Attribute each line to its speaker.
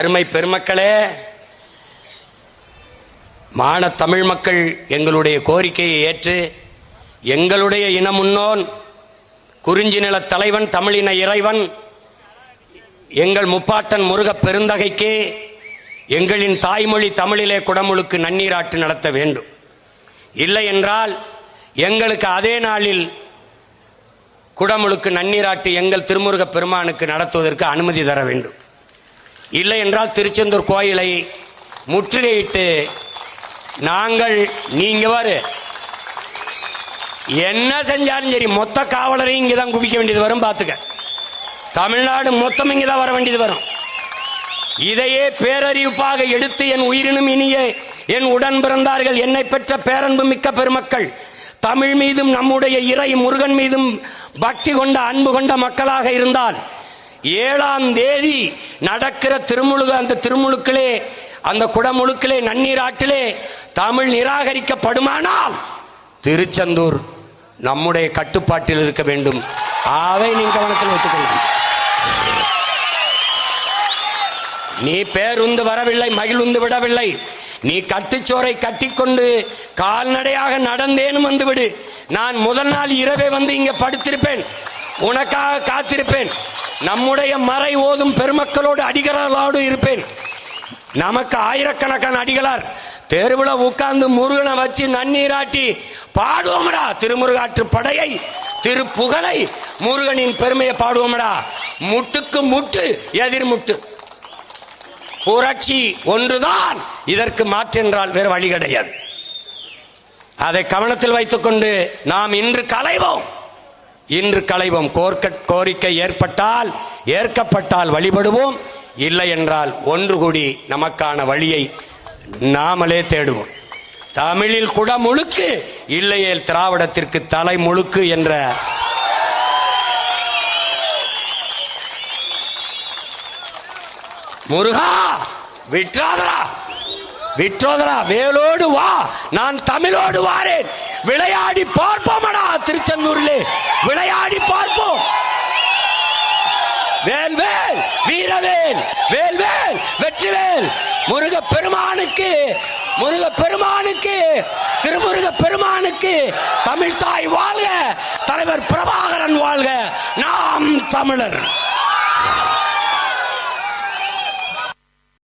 Speaker 1: அருமை பெருமக்களே மான தமிழ் மக்கள் எங்களுடைய கோரிக்கையை ஏற்று எங்களுடைய இன முன்னோன் குறிஞ்சி நில தலைவன் தமிழின இறைவன் எங்கள் முப்பாட்டன் முருகப் பெருந்தகைக்கு எங்களின் தாய்மொழி தமிழிலே குடமுழுக்கு நன்னீராட்டு நடத்த வேண்டும். இல்லை என்றால் எங்களுக்கு அதே நாளில் குடமுழுக்கு நன்னீராட்டு எங்கள் திருமுருகப் பெருமானுக்கு நடத்துவதற்கு அனுமதி தர வேண்டும். இல்லை என்றால் திருச்செந்தூர் கோயிலை முற்றுகையிட்டு நாங்கள் நீங்க வரு என்ன செஞ்சாலும் சரி மொத்த காவலரையும் இங்கே தான் குவிக்க வேண்டியது வரும் பார்த்துக்க. தமிழ்நாடு மொத்தம் இங்கே தான் வர வேண்டியது வரும். இதையே பேரறிவிப்பாக எடுத்து என் உயிரினும் இனிய என் உடன் பிறந்தார்கள் என்னை பெற்ற பேரன்பு மிக்க பெருமக்கள் தமிழ் மீதும் நம்முடைய இறை முருகன் மீதும் பக்தி கொண்ட அன்பு கொண்ட மக்களாக இருந்தால் ஏழாம் தேதி நடக்கிற திருமுழுக அந்த திருமுழுக்களே அந்த குடமுழுக்களே நன்னீராட்டிலே தமிழ் நிராகரிக்கப்படுமானால் திருச்செந்தூர் நம்முடைய கட்டுப்பாட்டில் இருக்க வேண்டும். அதை நீ கவனத்தில் வைத்துக்கொள்ள நீ பேருந்து வரவில்லை மகிழ்ந்து விடவில்லை. நீ கட்டுச்சோரை கட்டிக்கொண்டு கால்நடையாக நடந்தேனும் வந்துவிடு. நான் முதல் நாள் இரவே வந்து இங்க படுத்திருப்பேன். உனக்காக காத்திருப்பேன். நம்முடைய மறை ஓதும் பெருமக்களோடு அடிகளாரோடு இருப்பேன். நமக்கு ஆயிரக்கணக்கான அடிகளார். தெருவில் உட்கார்ந்து முருகனை வச்சு நன்னீராட்டி பாடுவோம்டா திருமுருகாற்று படையை திருப்புகழை முருகனின் பெருமையை பாடுவோம்டா. முட்டுக்கு முட்டு எதிர்முட்டு புரட்சி ஒன்றுதான் இதற்கு மாற்றென்றால் வேறு வழி கிடையாது. அதை கவனத்தில் வைத்துக்கொண்டு நாம் இன்று கலைவோம். இன்று களைவோம் கோர்க்க கோரிக்கை ஏற்பட்டால் ஏற்கப்பட்டால் வழிபடுவோம். இல்லை என்றால் ஒன்று கூடி நமக்கான வழியை நாமளே தேடுவோம். தமிழில் குட முழுக்கு இல்லையேல் திராவிடத்திற்கு தலை முழுக்கு என்ற முருகா விற்றாதரா விற்றோதரா வேலோடு வா. நான் தமிழோடு வாரேன். விளையாடி பார்ப்போமடா திருச்செந்தூரிலே. விளையாடி பார்ப்போம். வேல்வேல் வீரவேல் வேல்வேல் வெற்றிவேல். முருக பெருமானுக்கு முருக பெருமானுக்கு திருமுருக பெருமானுக்கு தமிழ் தாய் வாழ்க தலைவர் பிரபாகரன் வாழ்க. நாம் தமிழர்.